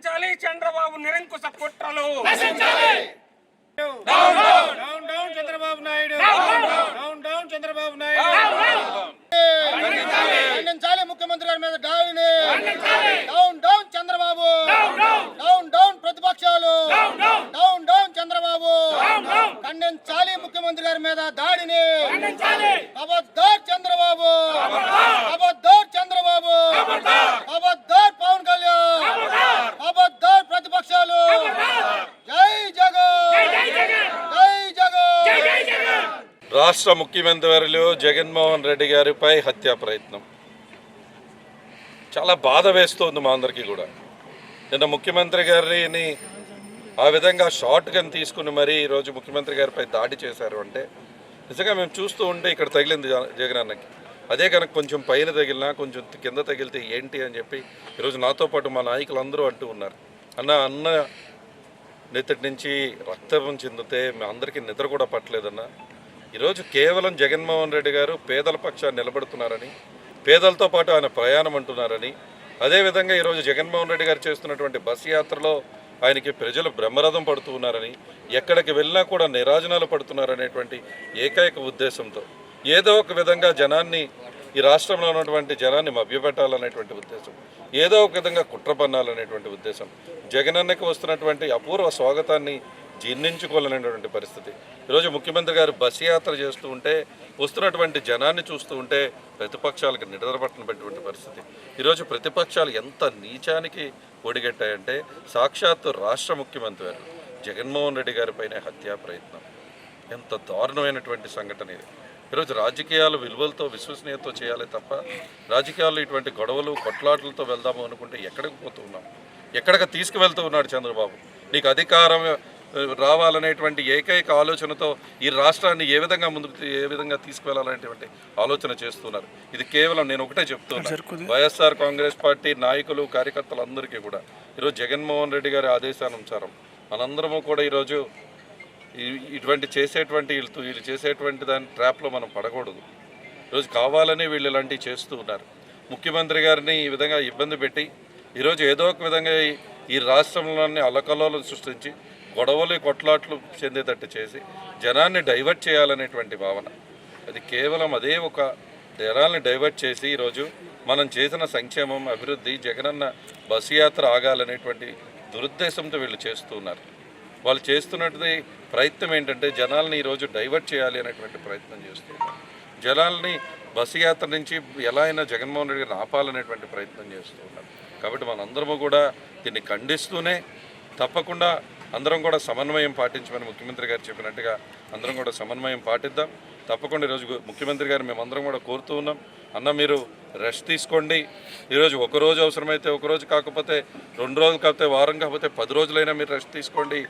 నశించాలి చంద్రబాబు నిరంకుశ కుట్రలు. Down down Chandrababu Naidu. Down down Chandrababu Naidu. ఖండించాలి. ముఖ్యమంత్రి గారి మీద దాడిని down down Chandrababu down down ప్రతిపక్షాలు డౌన్ డౌన్ చంద్రబాబు ఖండించాలి ముఖ్యమంత్రి గారి మీద దాడిని అబద్దార్ చంద్రబాబు అబద్దార్ చంద్రబాబు అబద్దార్ పవన్ కళ్యాణ్ అబద్దార్ ప్రతిపక్షాలు జై జగన్ జై జగన్ రాష్ట్ర ముఖ్యమంత్రి వర్యులు జగన్మోహన్ రెడ్డి గారిపై హత్యా ప్రయత్నం. చాలా బాధ వేస్తోంది మా అందరికీ కూడా. నిన్న ముఖ్యమంత్రి గారిని ఆ విధంగా షార్ట్ గన్ తీసుకుని మరీ ఈరోజు ముఖ్యమంత్రి గారిపై దాడి చేశారు అంటే నిజంగా మేము చూస్తూ ఉంటే ఇక్కడ తగిలింది జగన్ అన్నకి. అదే కనుక కొంచెం పైన తగిలినా కొంచెం కింద తగిలితే ఏంటి అని చెప్పి ఈరోజు నాతో పాటు మా నాయకులు అందరూ అంటూ ఉన్నారు. అన్న అన్న నెత్తటి నుంచి రక్తం చెందితే మీ అందరికీ నిద్ర కూడా పట్టలేదన్నా. ఈరోజు కేవలం జగన్మోహన్ రెడ్డి గారు పేదల పక్షాన్ని నిలబడుతున్నారని పేదలతో పాటు ఆయన ప్రయాణం అంటున్నారని అదేవిధంగా ఈరోజు జగన్మోహన్ రెడ్డి గారు చేస్తున్నటువంటి బస్ యాత్రలో ఆయనకి ప్రజలు బ్రహ్మరథం పడుతూ ఉన్నారని ఎక్కడికి వెళ్ళినా కూడా నిరాజనాలు పడుతున్నారనేటువంటి ఏకైక ఉద్దేశంతో ఏదో ఒక విధంగా జనాన్ని ఈ రాష్ట్రంలో ఉన్నటువంటి జనాన్ని మభ్యపెట్టాలనేటువంటి ఉద్దేశం ఏదో ఒక విధంగా కుట్ర పన్నాలనేటువంటి ఉద్దేశం జగనన్నకి వస్తున్నటువంటి అపూర్వ స్వాగతాన్ని జీర్ణించుకోలేనటువంటి పరిస్థితి. ఈరోజు ముఖ్యమంత్రి గారు బస్ యాత్ర చేస్తూ ఉంటే వస్తున్నటువంటి జనాన్ని చూస్తూ ఉంటే ప్రతిపక్షాలకు నిద్రపట్టినటువంటి పరిస్థితి. ఈరోజు ప్రతిపక్షాలు ఎంత నీచానికి ఒడిగట్టాయంటే సాక్షాత్తు రాష్ట్ర ముఖ్యమంత్రి గారు జగన్మోహన్ రెడ్డి గారిపైనే హత్యా ప్రయత్నం. ఎంత దారుణమైనటువంటి సంఘటన ఇది. ఈరోజు రాజకీయాలు విలువలతో విశ్వసనీయతతో చేయాలి తప్ప రాజకీయాల్లో ఇటువంటి గొడవలు కొట్లాటలతో వెళ్దాము అనుకుంటే ఎక్కడికి పోతూ ఉన్నాం? ఎక్కడికి తీసుకువెళ్తూ ఉన్నాడు చంద్రబాబు? నీకు అధికారం రావాలనేటువంటి ఏకైక ఆలోచనతో ఈ రాష్ట్రాన్ని ఏ విధంగా ముందుకు ఏ విధంగా తీసుకువెళ్ళాలనేటువంటి ఆలోచన చేస్తున్నారు. ఇది కేవలం నేను ఒకటే చెప్తున్నాను వైఎస్ఆర్ కాంగ్రెస్ పార్టీ నాయకులు కార్యకర్తలు అందరికీ కూడా ఈరోజు జగన్మోహన్ రెడ్డి గారి ఆదేశానుసారం మనందరము కూడా ఈరోజు ఇటువంటి చేసేటువంటి వీళ్ళు వీళ్ళు చేసేటువంటి దాని ట్రాప్లో మనం పడకూడదు. ఈరోజు కావాలని వీళ్ళు ఇలాంటివి చేస్తూ ఉన్నారు. ముఖ్యమంత్రి గారిని ఈ విధంగా ఇబ్బంది పెట్టి ఈరోజు ఏదో ఒక విధంగా ఈ- ఈ రాష్ట్రంలోని అలకలోలను సృష్టించి గొడవలు కొట్లాట్లు చెందేటట్టు చేసి జనాన్ని డైవర్ట్ చేయాలనేటువంటి భావన. అది కేవలం అదే ఒక జనాల్ని డైవర్ట్ చేసి ఈరోజు మనం చేసిన సంక్షేమం అభివృద్ధి జగనన్న బస్సు యాత్ర ఆగాలనేటువంటి దురుద్దేశంతో వీళ్ళు చేస్తూ ఉన్నారు వాళ్ళు చేస్తున్నది ప్రయత్నం ఏంటంటే జనాల్ని ఈరోజు డైవర్ట్ చేయాలి అనేటువంటి ప్రయత్నం చేస్తున్నారు. జనాల్ని బస్సు యాత్ర నుంచి ఎలా అయినా జగన్మోహన్ రెడ్డి గారిని ఆపాలనేటువంటి ప్రయత్నం చేస్తున్నారు. కాబట్టి మనందరము కూడా దీన్ని ఖండిస్తూనే తప్పకుండా అందరం కూడా సమన్వయం పాటించమని ముఖ్యమంత్రి గారు చెప్పినట్టుగా అందరం కూడా సమన్వయం పాటిద్దాం. తప్పకుండా ఈరోజు ముఖ్యమంత్రి గారు మేమందరం కూడా కోరుతూ ఉన్నాం. అన్న మీరు రెస్ట్ తీసుకోండి. ఈరోజు ఒక రోజు అవసరమైతే ఒకరోజు కాకపోతే రెండు రోజులు కాకపోతే వారం కాకపోతే పది రోజులైనా మీరు రెస్ట్ తీసుకోండి.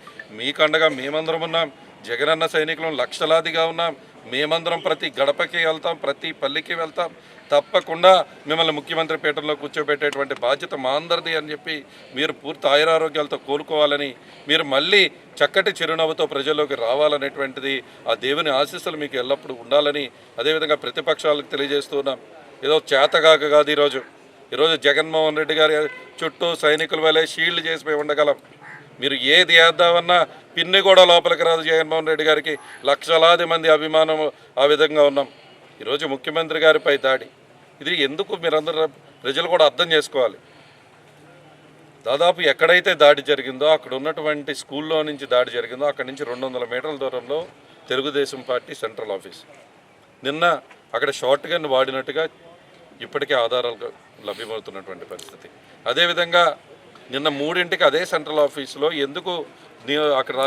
మీకు అండగా మేమందరం ఉన్నాం. జగనన్న సైనికులం లక్షలాదిగా ఉన్నాం. మేమందరం ప్రతి గడపకి వెళ్తాం ప్రతి పల్లికి వెళ్తాం. తప్పకుండా మిమ్మల్ని ముఖ్యమంత్రి పీఠంలో కూర్చోబెట్టేటువంటి బాధ్యత మా అందరిది అని చెప్పి మీరు పూర్తి ఆయురారోగ్యాలతో కోలుకోవాలని మీరు మళ్ళీ చక్కటి చిరునవ్వుతో ప్రజల్లోకి రావాలనేటువంటిది ఆ దేవుని ఆశీస్సులు మీకు ఎల్లప్పుడూ ఉండాలని అదేవిధంగా ప్రతిపక్షాలకు తెలియజేస్తున్నాం ఏదో చేతగాక కాదు ఈరోజు. ఈరోజు జగన్మోహన్ రెడ్డి గారి చుట్టూ సైనికుల వలె షీల్డ్ చేసిపోయి ఉండగలం. మీరు ఏది వేద్దామన్నా పిన్ని కూడా లోపలికి రాదు జగన్మోహన్ రెడ్డి గారికి. లక్షలాది మంది అభిమానం ఆ విధంగా ఉన్నాం. ఈరోజు ముఖ్యమంత్రి గారిపై దాడి. ఇది ఎందుకు మీరందరూ ప్రజలు కూడా అర్థం చేసుకోవాలి. దాదాపు ఎక్కడైతే దాడి జరిగిందో అక్కడ ఉన్నటువంటి స్కూల్లో నుంచి దాడి జరిగిందో అక్కడ నుంచి రెండు వందల మీటర్ల దూరంలో తెలుగుదేశం పార్టీ సెంట్రల్ ఆఫీస్. నిన్న అక్కడ షార్ట్ గన్ వాడినట్టుగా ఇప్పటికే ఆధారాలు లభ్యమవుతున్నటువంటి పరిస్థితి. అదేవిధంగా నిన్న మూడింటికి అదే సెంట్రల్ ఆఫీస్లో ఎందుకు అక్కడ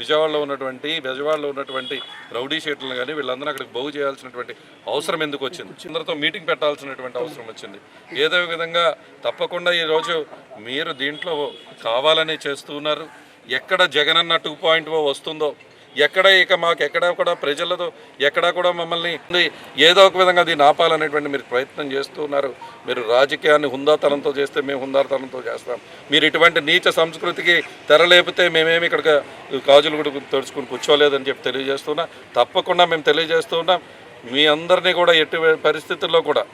విజయవాడలో ఉన్నటువంటి బెజవాడలో ఉన్నటువంటి రౌడీ షీట్లను కానీ వీళ్ళందరూ అక్కడికి బాగు చేయాల్సినటువంటి అవసరం ఎందుకు వచ్చింది? అందరితో మీటింగ్ పెట్టాల్సినటువంటి అవసరం వచ్చింది. ఏదో విధంగా తప్పకుండా ఈరోజు మీరు దీంట్లో కావాలని చేస్తున్నారు. ఎక్కడ జగనన్న టూ పాయింట్ ఓ వస్తుందో ఎక్కడ ఇక మాకు ఎక్కడ కూడా ప్రజలతో ఎక్కడ కూడా మమ్మల్ని ఏదో ఒక విధంగా దీన్ని ఆపాలనేటువంటి మీరు ప్రయత్నం చేస్తున్నారు. మీరు రాజకీయాన్ని హుందాతనంతో చేస్తే మేము హుందాతనంతో చేస్తాం. మీరు ఇటువంటి నీచ సంస్కృతికి తెరలేపితే మేమేమి ఇక్కడ కాజులు కూడా తెరుచుకుని కూర్చోలేదని చెప్పి తెలియజేస్తున్నా. తప్పకుండా మేము తెలియజేస్తున్నాం మీ అందరినీ కూడా ఎటు పరిస్థితుల్లో కూడా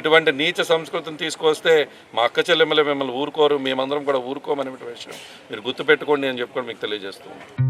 ఇటువంటి నీచ సంస్కృతిని తీసుకొస్తే మా అక్క చెల్లెమ్మలే మిమ్మల్ని ఊరుకోరు. మేమందరం కూడా ఊరుకోమనే విషయం మీరు గుర్తుపెట్టుకోండి అని చెప్పుకొని మీకు తెలియజేస్తున్నాం